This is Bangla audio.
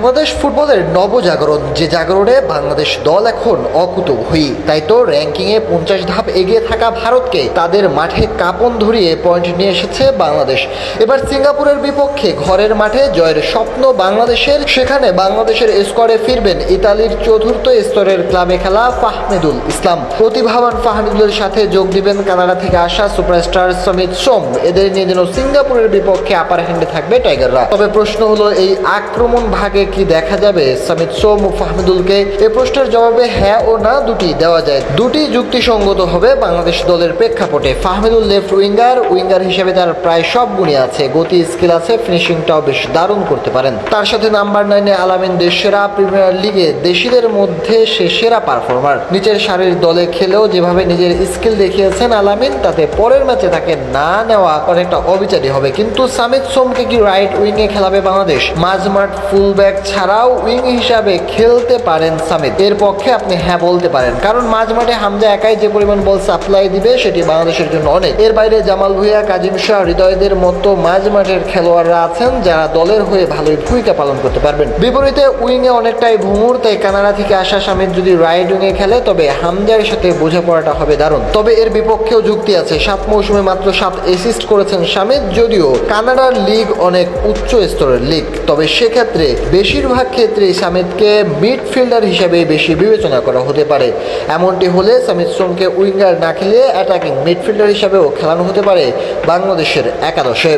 বাংলাদেশ ফুটবলের নবজাগরণ, যে জাগরণে বাংলাদেশ দল এখন অকুতভয়ী। তাই তো র্যাঙ্কিংয়ে পঞ্চাশ ধাপ এগিয়ে থাকা ভারতকে তাদের মাঠে কাপন ধরিয়ে পয়েন্ট নিয়ে এসেছে বাংলাদেশ। এবার সিঙ্গাপুরের বিপক্ষে ঘরের মাঠে জয়ের স্বপ্ন বাংলাদেশের, সেখানে বাংলাদেশের স্কোয়াডে ফিরবেন ইতালির চতুর্থ স্তরের ক্লাবে খেলা ফাহমেদুল ইসলাম। প্রতিভাবান ফাহমেদুলের সাথে যোগ দিবেন কানাডা থেকে আসা সুপারস্টার সমিত সোম। এদের নিয়ে যেন সিঙ্গাপুরের বিপক্ষে আপার হ্যান্ডে থাকবে টাইগাররা। তবে প্রশ্ন হলো, এই আক্রমণ ভাগে কি দেখা যাবে? সমিত সোম ফাহমেদুলকে এ প্রশ্নের জবাবে হ্যাঁ ও না দুটি দেওয়া যায়। দুটি যুক্তিসঙ্গত হবে বাংলাদেশ দলের প্রেক্ষাপটে। ফাহমেদুল লেফট উইঙ্গার উইঙ্গার হিসেবে তার প্রায় সব গুণই আছে। গতি, স্কিল আছে, ফিনিশিংটাও বেশ দারুণ করতে পারেন। তার সাথে নাম্বার নাইনে আলামিন দেশ সেরা প্রিমিয়ার লিগে দেশিদের মধ্যে সে সেরা পারফর্মার। নিচের সারির দলে খেলেও যেভাবে নিজের স্কিল দেখিয়েছেন আলামিন, তাতে পরের ম্যাচে তাকে না নেওয়া অনেকটা অবিচারী হবে। কিন্তু সামিত সোমকে কি রাইট উইংয়ে খেলাবে বাংলাদেশ? মাঝমাঠ ফুল ব্যাক ছাড়াও উইং হিসাবে খেলতে পারেন সামিত এর পক্ষে আপনি হ্যাঁ বলতে পারেন। কারণ মাঝমাঠে হামজা একাই যে পরিমাণ বল সাপ্লাই দিবে, সেটি বাংলাদেশের জন্য অনেক। এর বাইরে জামাল ভুইয়া, কাজিম শাহ, হৃদয়দের মতো মাঝমাঠের খেলোয়াড়রা আছেন, যারা দলের হয়ে ভালোই ভূমিকা পালন করতে পারবেন। বিপরীতে উইংয়ে অনেকটাই ভুমুর, তাই কানাডা থেকে আসা সামিত যদি রাইট উইংয়ে খেলে, তবে হামজার সাথে বোঝাপড়াটা হবে দারুণ। তবে এর বিপক্ষেও যুক্তি আছে। সাত মৌসুমে মাত্র সাত অ্যাসিস্ট করেছেন সামিত যদিও কানাডার লিগ অনেক উচ্চ স্তরের লিগ। তবে সেক্ষেত্রে বেশিরভাগ ক্ষেত্রে সামিদকে মিডফিল্ডার হিসেবে বেশি বিবেচনা করা হতে পারে। এমনটি হলে সামিদ সোমকে উইঙ্গার না খেলে অ্যাটাকিং মিডফিল্ডার হিসেবেও খেলানো হতে পারে বাংলাদেশের একাদশে।